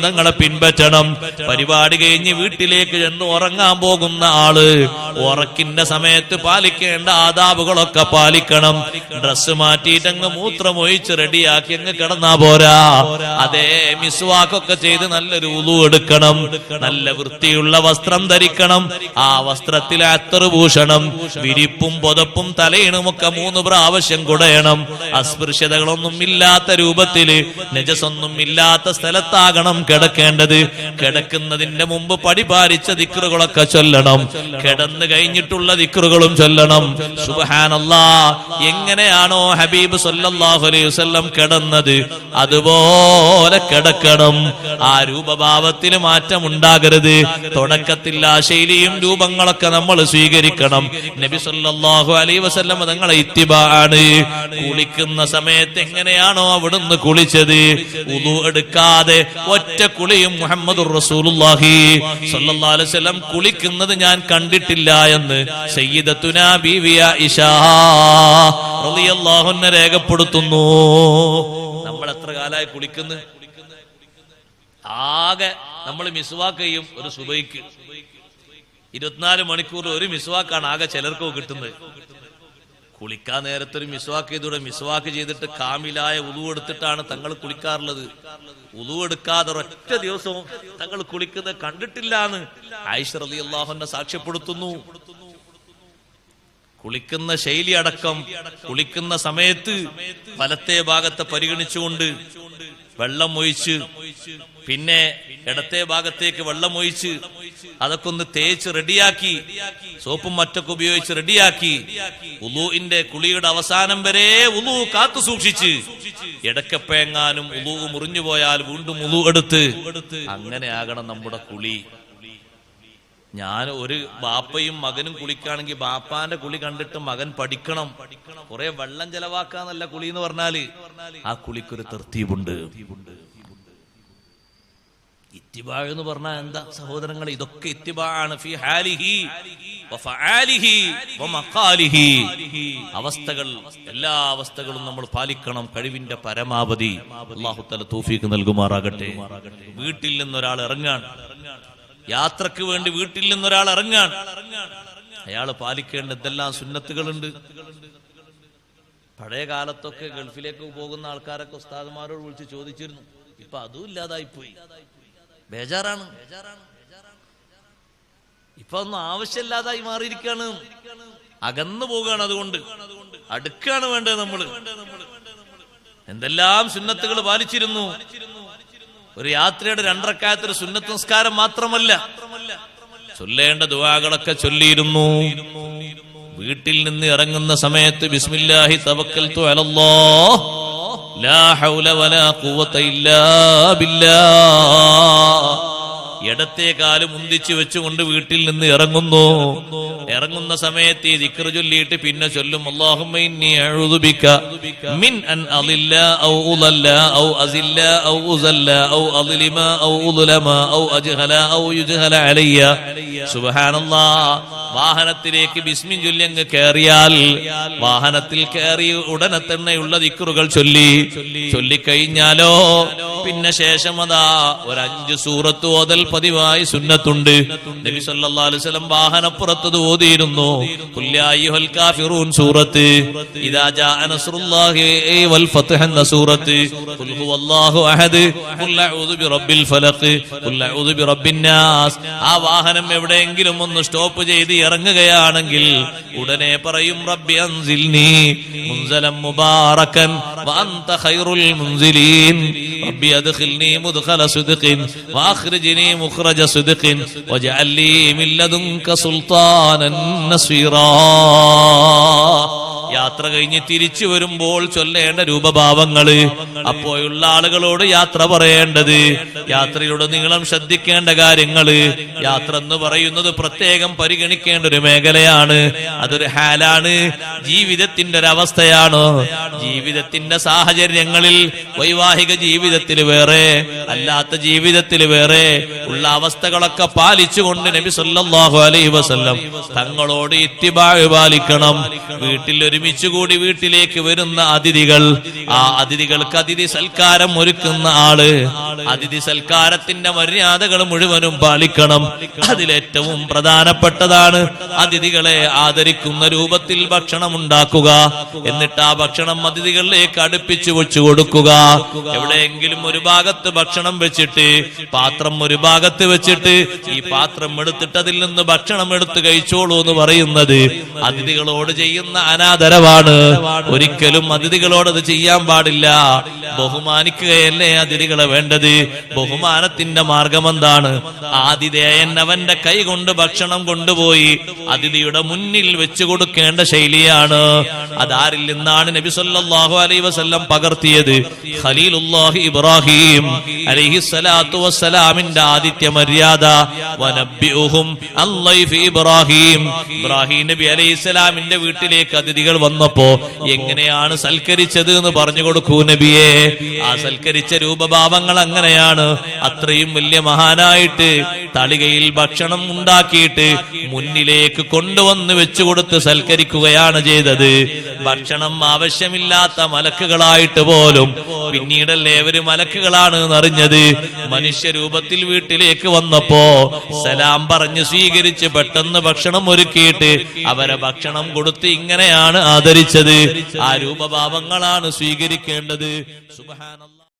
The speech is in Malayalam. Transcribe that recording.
തങ്ങളെ പിൻപറ്റണം. പരിപാടി കഴിഞ്ഞ് വീട്ടിലേക്ക് ചെന്ന് ഉറങ്ങാൻ പോകുന്ന ആൾ ഉറക്കിന്റെ സമയത്ത് പാലിക്കേണ്ട ആദാബുകളൊക്കെ പാലിക്കണം. ഡ്രസ്സ് മാറ്റിയിട്ട് അങ്ങ് മൂത്രമൊഴിച്ച് റെഡിയാക്കി അങ്ങ് കിടന്നാ പോരാ. അതേ മിസ്വാക്കൊക്കെ ചെയ്ത് നല്ലൊരു ഉളു എടുക്കണം. നല്ല വൃത്തിയുള്ള വസ്ത്രം ധരിക്കണം. ആ വസ്ത്രത്തിൽ അത്തറുഭൂഷണം വിരിപ്പും പുതപ്പും തലയിണുമൊക്കെ മൂന്ന് പ്രാവശ്യം കുടയണം. അസ്പൃശ്യതകളൊന്നും ഇല്ലാത്ത രൂപത്തിൽ രൂപത്തിൽ നജസൊന്നും ഇല്ലാത്ത സ്ഥലത്താകണം കിടക്കേണ്ടത്. കിടക്കുന്നതിന്റെ മുമ്പ് പടിപാലിച്ച ദിക്റുകളൊക്കെ ചൊല്ലണം. കിടന്നു കഴിഞ്ഞിട്ടുള്ള ദിക്റുകളും ചൊല്ലണം. സുബഹാനല്ലാ എങ്ങനെയാണോ ഹബീബ് സല്ലല്ലാഹു അലൈഹി വസല്ലം കിടന്നത്? അതുപോലെ കിടക്കണം. ആ രൂപഭാവത്തിൽ മാറ്റം ഉണ്ടാകരുത്. തുടക്കത്തിൽ ആ ശൈലിയും രൂപങ്ങളൊക്കെ നമ്മൾ സ്വീകരിക്കണം. നബി സല്ലല്ലാഹു അലൈഹി വസല്ലം തങ്ങളെ ഇത്തിബാണ് കുളിക്കുന്ന സമയത്ത് എങ്ങനെയാണോ അവിടുന്ന് കുളിച്ചത് ഉദു എടുക്കാതെ ഒറ്റ കുളിയും മുഹമ്മദ് അലൈഹി വസല്ലം കുളിക്കുന്നത് ഞാൻ കണ്ടിട്ടില്ല എന്ന് സയ്യിദത്തുന ബീവിയ ഇഷാ റളിയല്ലാഹു അൻഹ രേഖപ്പെടുത്തുന്നു. നമ്മൾ എത്ര കാലമായി കുളിക്കുന്നു? ആകെ നമ്മൾ മിസ്വാക്ക് ചെയ്യും ഒരു സുബൈക്ക്. ഇരുപത്തിനാല് മണിക്കൂർ ഒരു മിസ്വാക്കാണ് ആകെ ചിലർക്കോ കിട്ടുന്നത്. കുളിക്കാൻ നേരത്തൊരു മിസ്വാക്ക് ചെയ്തൂടെ മിസ്വാക്ക് ചെയ്തിട്ട് കാമിലായ ഉളു എടുത്തിട്ടാണ് തങ്ങൾ കുളിക്കാറുള്ളത്. ഉളു എടുക്കാതെ ഒറ്റ ദിവസവും തങ്ങൾ കുളിക്കുന്നത് കണ്ടിട്ടില്ല എന്ന് ആയിഷ അലി അള്ളാഹുനെ സാക്ഷ്യപ്പെടുത്തുന്നു. കുളിക്കുന്ന ശൈലി അടക്കം കുളിക്കുന്ന സമയത്ത് വലത്തെ ഭാഗത്തെ പരിഗണിച്ചുകൊണ്ട് വെള്ളം ഒഴിച്ച് പിന്നെ ഇടത്തെ ഭാഗത്തേക്ക് വെള്ളം ഒഴിച്ച് അതൊക്കെ ഒന്ന് തേച്ച് റെഡിയാക്കി സോപ്പും മറ്റൊക്കെ ഉപയോഗിച്ച് റെഡിയാക്കി ഉലൂഇന്റെ കുളിയുടെ അവസാനം വരെ ഉലു കാത്തു സൂക്ഷിച്ച് ഇടക്കപ്പേങ്ങാനും ഉലു മുറിഞ്ഞു പോയാൽ വീണ്ടും ഉലു എടുത്ത് അങ്ങനെ ആകണം നമ്മുടെ കുളി. ഞാൻ ഒരു ബാപ്പയും മകനും കുളിക്കാണെങ്കിൽ ബാപ്പാന്റെ കുളി കണ്ടിട്ട് മകൻ പഠിക്കണം. കുറെ വെള്ളം ചെലവാക്കാന്നല്ല കുളി എന്ന് പറഞ്ഞാൽ. ആ കുളിക്കൊരു തെർത്തീപുണ്ട് ഇത്തിബാ എന്ന് പറഞ്ഞാൽ എന്താ സഹോദരങ്ങൾ ഇതൊക്കെ ഇത്തിബാണ് അവസ്ഥകൾ എല്ലാ അവസ്ഥകളും നമ്മൾ പാലിക്കണം. കഴിവിന്റെ പരമാവധി. അല്ലാഹു തൂഫീക്ക് നൽകുമാറാകട്ടെ. വീട്ടിൽ നിന്ന് ഒരാൾ ഇറങ്ങാൻ യാത്രയ്ക്ക് വേണ്ടി വീട്ടിൽ നിന്ന് ഒരാൾ ഇറങ്ങാൻ. അയാൾ പാലിക്കേണ്ട എന്തെല്ലാം സുന്നത്തുകളുണ്ട്. പഴയ കാലത്തൊക്കെ ഗൾഫിലേക്ക് പോകുന്ന ആൾക്കാരൊക്കെ ഉസ്താദുമാരോട് വിളിച്ച് ചോദിച്ചിരുന്നു. ഇപ്പൊ അതും ഇല്ലാതായി പോയി ബേജാറാണ്. ഇപ്പൊ ഒന്നും ആവശ്യമില്ലാതായി മാറിയിരിക്കാണ്. അകന്നു പോവുകയാണ് അതുകൊണ്ട്. അടുക്കാണ് വേണ്ടത് നമ്മൾ. എന്തെല്ലാം സുന്നത്തുകൾ പാലിച്ചിരുന്നു. ഒരു യാത്രയുടെ രണ്ടരക്കാലത്തൊരു സുന്നത്ത് നിസ്കാരം മാത്രമല്ല. ചൊല്ലേണ്ട ദുവാകളൊക്കെ ചൊല്ലിയിരുന്നു. വീട്ടിൽ നിന്ന് ഇറങ്ങുന്ന സമയത്ത് ബിസ്മില്ലാഹി തവക്കൽ ലാ ഹൗല വലാ ഇല്ലാ ബില്ലാഹ്. ഇടത്തെ കാൽ മുന്തിച്ചു വെച്ചുകൊണ്ട് വീട്ടിൽ നിന്ന് ഇറങ്ങുന്നു. ഇറങ്ങുന്ന സമയത്ത് ഈ ദിക്റ് ചൊല്ലിയിട്ട് പിന്നെ ചൊല്ലും വാഹനത്തിലേക്ക് ബിസ്മിൻ ചൊല്ലി അങ്ങ് കയറിയാൽ വാഹനത്തിൽ കയറി ഉടനെ തന്നെയുള്ള ദിക്റുകൾ ചൊല്ലി. ചൊല്ലിക്കഴിഞ്ഞാലോ പിന്നെ ശേഷം അതാ ഒരു അഞ്ച് സൂറത്ത് ഓതൽ പതിവായി സുന്നത്തുണ്ട്. നബി സല്ലല്ലാഹു അലൈഹി വസല്ലം വാഹനപ്പുറത്ത് ഓതിയിരുന്നു. കാഫിറൂൻ സൂറത്ത്. എന്ന സൂറത്ത്. അഹദ്. ബിറബ്ബിൽ ഫലഖ്. ആ വാഹനം എവിടെയെങ്കിലും ഒന്ന് സ്റ്റോപ്പ് ചെയ്ത് ഇറങ്ങുകയാണെങ്കിൽ ഉടനെ പറയും റബ്ബി മുൻസലം മുബാറകൻ ഖൈറുൽ ربي أدخلني مدخل صدق وأخرجني مخرج صدق واجعل لي من لدنك سلطانا نصيرا യാത്ര കഴിഞ്ഞ് തിരിച്ചു വരുമ്പോൾ ചൊല്ലേണ്ട രൂപഭാവങ്ങൾ. അപ്പോഴുള്ള ആളുകളോട് യാത്ര പറയേണ്ടത്. യാത്രയിലൂടെ നീളം ശ്രദ്ധിക്കേണ്ട കാര്യങ്ങൾ. യാത്ര എന്ന് പറയുന്നത് പ്രത്യേകം പരിഗണിക്കേണ്ട ഒരു മേഖലയാണ്. അതൊരു ഹാലാണ്. ജീവിതത്തിന്റെ ഒരു അവസ്ഥയാണ്. ജീവിതത്തിന്റെ സാഹചര്യങ്ങളിൽ വൈവാഹിക ജീവിതത്തിൽ വേറെ അല്ലാത്ത ജീവിതത്തിൽ വേറെ ഉള്ള അവസ്ഥകളൊക്കെ പാലിച്ചുകൊണ്ട് നബി സല്ലല്ലാഹു അലൈ വസല്ലം തങ്ങളോട് ഇത്തിബാഴ് പാലിക്കണം. വീട്ടിൽ ഒരുമിച്ച് കൂടി വീട്ടിലേക്ക് വരുന്ന അതിഥികൾ ആ അതിഥികൾക്ക് അതിഥി സൽക്കാരം ഒരുക്കുന്ന ആൾ. അതിഥി സൽക്കാരത്തിന്റെ മര്യാദകൾ മുഴുവനും പാലിക്കണം. അതിലേറ്റവും പ്രധാനപ്പെട്ടതാണ് അതിഥികളെ ആദരിക്കുന്ന രൂപത്തിൽ ഭക്ഷണം ഉണ്ടാക്കുക. എന്നിട്ട് ആ ഭക്ഷണം അതിഥികളിലേക്ക് അടുപ്പിച്ചു വെച്ചു കൊടുക്കുക. എവിടെയെങ്കിലും ഒരു ഭാഗത്ത് ഭക്ഷണം വെച്ചിട്ട് പാത്രം ഒരു ഭാഗത്ത് വെച്ചിട്ട് ഈ പാത്രം എടുത്തിട്ട് അതിൽ നിന്ന് ഭക്ഷണം എടുത്ത് കഴിച്ചോളൂ എന്ന് പറയുന്നത് അതിഥികളോട് ചെയ്യുന്ന അനാദരവാണ്. ഒരിക്കലും അതിഥികളോട് അത് ചെയ്യാൻ പാടില്ല. ബഹുമാനിക്കുകയല്ലേ അതിഥികളെ വേണ്ടത്? ബഹുമാനത്തിന്റെ മാർഗം എന്താണ് ആതിഥേയൻ അവന്റെ കൈ കൊണ്ട് ഭക്ഷണം കൊണ്ടുപോയി അതിഥിയുടെ മുന്നിൽ വെച്ചു കൊടുക്കേണ്ട ശൈലിയാണ്. അതാരിൽ നിന്നാണ് നബി സല്ലല്ലാഹു അലൈഹി വസല്ലം പകർത്തിയത്? ഖലീലുല്ലാഹി ഇബ്രാഹിം അലൈഹി സ്വലാത്തു വസ്സലാമിന്റെ ആദിത്യ മര്യാദ. വനബ്ബിഉഹും അല്ലൈഫി ഇബ്രാഹിം. ഇബ്രാഹിം നബി അലൈഹി സ്വലാമിന്റെ വീട്ടിലേക്ക് അതിഥികൾ വന്നപ്പോ എങ്ങനെയാണ് സൽക്കരിച്ചത് എന്ന് പറഞ്ഞു കൊടുക്കൂ നബിയെ. ആ സൽക്കരിച്ച രൂപഭാവങ്ങൾ അങ്ങനെയാണ്. അത്രയും വലിയ മഹാനായിട്ട് തളികയിൽ ഭക്ഷണം ഉണ്ടാക്കിയിട്ട് മുന്നിലേക്ക് കൊണ്ടുവന്ന് വെച്ചു കൊടുത്ത് സൽക്കരിക്കുകയാണ് ചെയ്തത്. ഭക്ഷണം ആവശ്യമില്ലാത്ത മലക്കുകളായിട്ട് പോലും പിന്നീടല്ലേ അവർ മലക്കുകളാണ് എന്നറിഞ്ഞത്. മനുഷ്യരൂപത്തിൽ വീട്ടിലേക്ക് വന്നപ്പോ സലാം പറഞ്ഞ് സ്വീകരിച്ച് പെട്ടെന്ന് ഭക്ഷണം ഒരുക്കിയിട്ട് അവരെ ഭക്ഷണം കൊടുത്ത് ഇങ്ങനെയാണ് ആദരിച്ചത്. ആ രൂപഭാവങ്ങളാണ് സ്വീകരിക്കേണ്ടത്. സുബ്ഹാനല്ലാഹ്